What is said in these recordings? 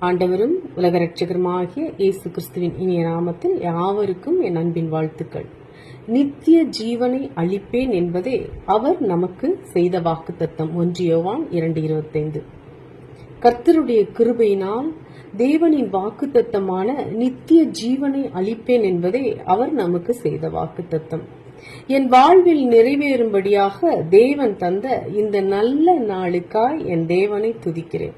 ஆண்டவரும் உலக ரட்சகருமாகிய இயேசு கிறிஸ்துவின் இனிய நாமத்தில் யாவருக்கும் என் அன்பின் வாழ்த்துக்கள். நித்திய ஜீவனை அளிப்பேன் என்பதே அவர் நமக்கு செய்த வாக்குத்தத்தம். ஒன்றியோவான் இரண்டு இருபத்தைந்து. கர்த்தருடைய கிருபையினால் தேவனின் வாக்குத்தத்தமான நித்திய ஜீவனை அளிப்பேன் என்பதே அவர் நமக்கு செய்த வாக்குத்தத்தம். என் வாழ்வில் நிறைவேறும்படியாக தேவன் தந்த இந்த நல்ல நாளுக்காய் என் தேவனை துதிக்கிறேன்.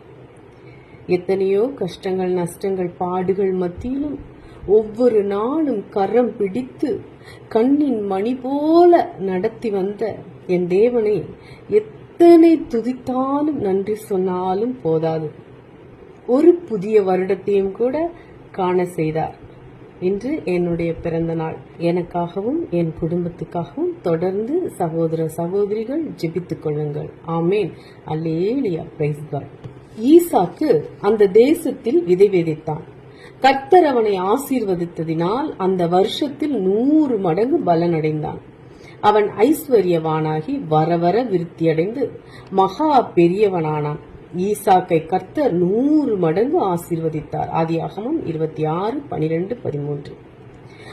எத்தனையோ கஷ்டங்கள் நஷ்டங்கள் பாடுகள் மத்தியிலும் ஒவ்வொரு நாளும் கரம் பிடித்து கண்ணின் மணி போல நடத்தி வந்த என் தேவனை எத்தனை துதித்தாலும் நன்றி சொன்னாலும் போதாது. ஒரு புதிய வருடத்தையும் கூட காண செய்தார். இன்று என்னுடைய பிறந்த நாள். எனக்காகவும் என் குடும்பத்துக்காகவும் தொடர்ந்து சகோதர சகோதரிகள் ஜெபித்துக் கொள்ளுங்கள். ஆமேன். அல்லேலியா. பிரைஸ் காட் ஈசாக்கு அந்த தேசத்தில் விதை விதைத்தான். கர்த்தர் அவனை ஆசீர்வதித்ததினால் அந்த வருஷத்தில் நூறு மடங்கு பலனடைந்தான். அவன் ஐஸ்வர்யவானாகி வர வர விருத்தியடைந்து மகா பெரியவனானான். ஈசாக்கை கர்த்தர் நூறு மடங்கு ஆசீர்வதித்தார். ஆதியாகமம் இருபத்தி ஆறு பனிரெண்டு பதிமூன்று.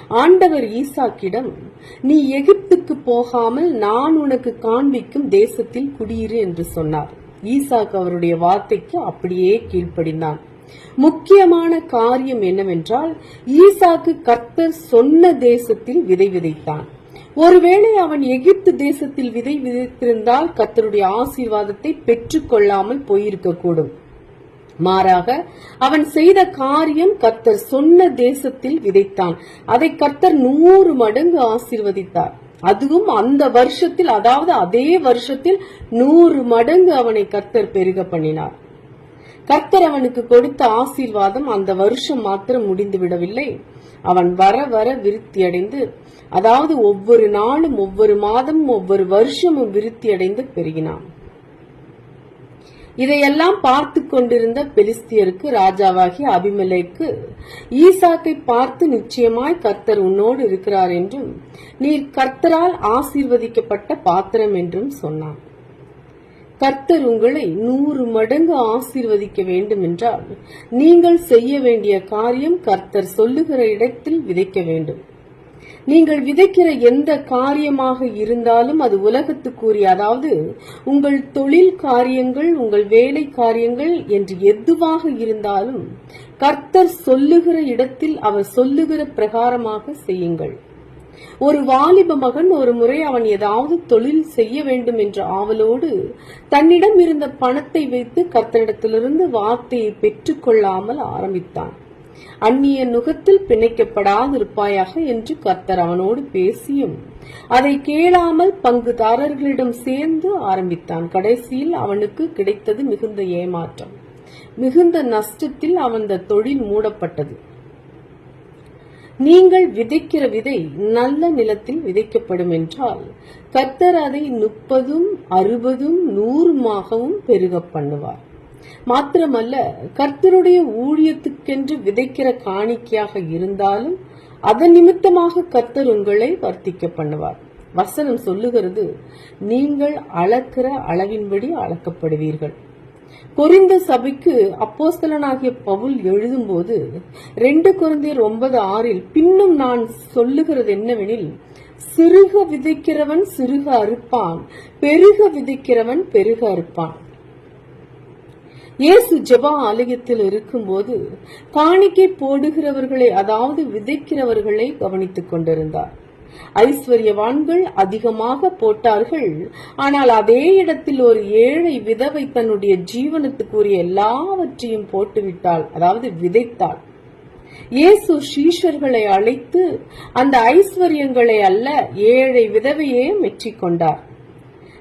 ஆண்டவர் ஈசாக்கிடம் நீ எகிப்துக்கு போகாமல் நான் உனக்கு காண்பிக்கும் தேசத்தில் குடியிரு என்று சொன்னார். ஈசாக் அவருடைய வார்த்தைக்கு அப்படியே கீழ்ப்படிந்தான். முக்கியமான காரியம் என்னவென்றால் ஈசாக்கு கர்த்தர் சொன்ன தேசத்தில் விதை விதைத்தான். ஒருவேளை அவன் எகிப்து தேசத்தில் விதை விதைத்திருந்தால் கர்த்தருடைய ஆசீர்வாதத்தை பெற்றுக் கொள்ளாமல் போயிருக்கக்கூடும். மாறாக அவன் செய்த காரியம் கர்த்தர் சொன்ன தேசத்தில் விதைத்தான். அதை கர்த்தர் நூறு மடங்கு ஆசீர்வதித்தார். அதுவும் அந்த வருஷத்தில் அதாவது அதே வருஷத்தில் நூறு மடங்கு அவனை கர்த்தர் பெருக பண்ணினார். கர்த்தர் அவனுக்கு கொடுத்த ஆசீர்வாதம் அந்த வருஷம் மாத்திரம் முடிந்து விடவில்லை. அவன் வர வர விருத்தியடைந்து அதாவது ஒவ்வொரு நாளும் ஒவ்வொரு மாதமும் ஒவ்வொரு வருஷமும் விருத்தியடைந்து பெருகினான். இதையெல்லாம் பார்த்து கொண்டிருந்த பெலிஸ்தியருக்கு ராஜாவாகி அபிமலைக்கு ஈசாக்கை பார்த்து நிச்சயமாய் கர்த்தர் உன்னோடு இருக்கிறார் என்றும் நீர் கர்த்தரால் ஆசீர்வதிக்கப்பட்ட பாத்திரம் என்றும் சொன்னான் கர்த்தர் உங்களை நூறு மடங்கு ஆசீர்வதிக்க வேண்டும் என்றால் நீங்கள் செய்ய வேண்டிய காரியம் கர்த்தர் சொல்லுகிற இடத்தில் விதைக்க வேண்டும். நீங்கள் விதைக்கிற எந்த காரியமாக இருந்தாலும் அது உலகத்துக்குரிய அதாவது உங்கள் தொழில் காரியங்கள் உங்கள் வேலை காரியங்கள் என்று எதுவாக இருந்தாலும் கர்த்தர் சொல்லுகிற இடத்தில் அவர் சொல்லுகிற பிரகாரமாக செய்யுங்கள். ஒரு வாலிப மகன் ஒரு முறை அவன் ஏதாவது தொழில் செய்ய வேண்டும் என்ற ஆவலோடு தன்னிடம் இருந்த பணத்தை வைத்து கர்த்தரிடத்திலிருந்து வார்த்தையை பெற்றுக்கொள்ளாமல் ஆரம்பித்தான். அந்நிய நுகத்தில் பிணைக்கப்படாதிருப்பாயாக என்று கர்த்தர் அவனோடு பேசியும். அதை கேளாமல் பங்குதாரர்களிடம் சேர்ந்து ஆரம்பித்தான். கடைசியில் அவனுக்கு கிடைத்தது மிகுந்த ஏமாற்றம். மிகுந்த நஷ்டத்தில் அவன் தொழில் மூடப்பட்டது. நீங்கள் விதைக்கிற விதை நல்ல நிலத்தில் விதைக்கப்படும் என்றால் கர்த்தர் அதை முப்பதும் அறுபதும் நூறுமாகவும் பெருக பண்ணுவார். மாத்திரமல்ல கர்த்தருடைய ஊழியத்துக்கென்று விதைக்கிற காணிக்கையாக இருந்தாலும் அதன் நிமித்தமாக கர்த்தர் உங்களை வர்த்திக்க பண்ணுவார். வசனம் சொல்லுகிறது நீங்கள் அளக்கிற அளவின்படி அளக்கப்படுவீர்கள். கொரிந்த சபைக்கு அப்போஸ்தலனாகிய பவுல் எழுதும்போது ரெண்டு குழந்தையர் ஒன்பது ஆறில் பின்னும் நான் சொல்லுகிறது என்னவெனில் சிறுக விதைக்கிறவன் சிறுக அறுப்பான் பெருக விதைக்கிறவன் பெருக அறுப்பான். இயேசு ஜெபா ஆலயத்தில் இருக்கும்போது காணிக்கை போடுகிறவர்களை அதாவது விதைக்கிறவர்களை கவனித்துக் கொண்டிருந்தார். ஐஸ்வர்யவான்கள் அதிகமாக போட்டார்கள். ஆனால் அதே இடத்தில் ஒரு ஏழை விதவை தன்னுடைய ஜீவனத்துக்குரிய எல்லாவற்றையும் போட்டுவிட்டாள் அதாவது விதைத்தாள். இயேசு சீஷர்களை அழைத்து அந்த ஐஸ்வர்யங்களை அல்ல ஏழை விதவையே மெச்சிக்கொண்டார்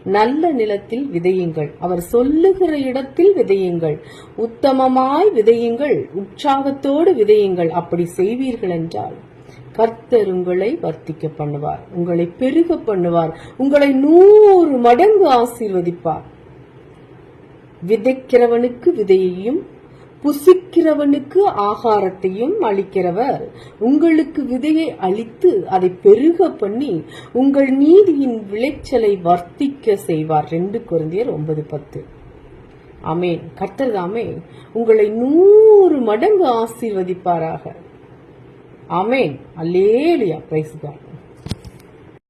நல்ல நிலத்தில் விதையுங்கள். அவர் சொல்லுகிற இடத்தில் விதையுங்கள். உத்தமமாய் விதையுங்கள். உற்சாகத்தோடு விதையுங்கள். அப்படி செய்வீர்கள் என்றால் கர்த்தர் உங்களை வர்த்திக்க பண்ணுவார். உங்களை பெருக பண்ணுவார். உங்களை நூறு மடங்கு ஆசீர்வதிப்பார். விதைக்கிறவனுக்கு விதையையும் புசிக்கிறவனுக்கு ஆகாரத்தையும் அளிக்கிறவர். உங்களுக்கு விதையை அளித்து அதை பெருக பண்ணி உங்கள் நீதியின் விளைச்சலை வர்த்திக்க செய்வார். ரெண்டு குழந்தையர் ஒன்பது பத்து. அமேன் கத்தர்தாமே உங்களை நூறு மடங்கு ஆசீர்வதிப்பாராக. அமேன் அல்லேலியா. பிரைஸ்